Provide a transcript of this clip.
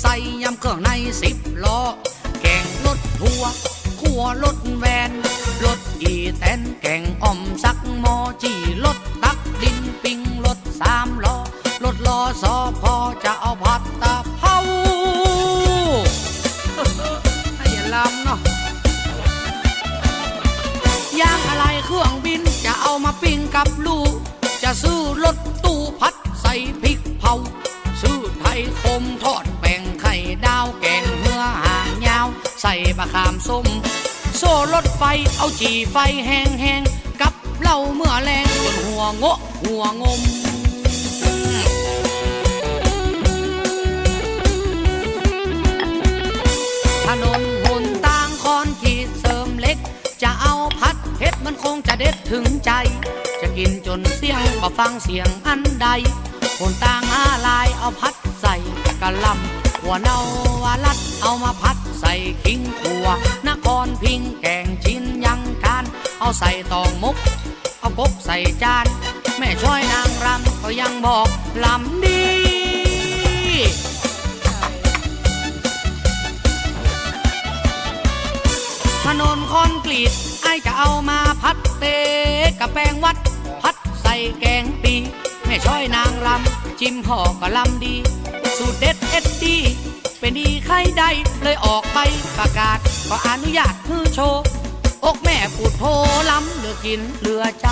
ใส่ยำเครื่องในสิบล้อ แกงรถทัวขัวรถแวนรถอีแตนแกงอ่อมสักหมอจีรถตักดินปิงรถสามล้อรถล้อสอพอจะเอาผัดตะเภาให้อย่าลำเนาะย่างอะไรเครื่องบินจะเอามาปิ้งกับลูกจะซื้อรถตู้พัดใส่พริกเผา คมทอดแป้งไข่ดาวแกงเนื้อหางยาว ใส่บะขามส้ม โซ่รถไฟเอาจีไฟแห้งๆกับเหล้าเมื่อแรงจนหัวโงะหัวงมถนนหนตางคอนขีดเสริมเล็ก จะเอาพัดเฮ็ดมันคงจะเด็ดถึงใจ จะกินจนเสียงบ่ฟังเสียงอันใด หนตางอาลายเอาพัดใส่กะลำหัวเนาวาลัดเอามาพัดใส่ขิงขัวนครพิงแกงชิ้นยังการเอาใส่ตองมุก เอากบใส่จาน แม่ช่วยนางรำก็ยังบอกลำดีถนนคอนกรีตไอจะเอามาพัดเตะกับแป้งวัด พัดใส่แกงำจิ้มห่อก็ลำดี สูตรเด็ดเอ็ดดีเป็นดีใครได้เลยออกไปประกาศ ก็อนุญาตคือโชว์อกแม่ปูดโพล้ำเหลือกินเหลือใจ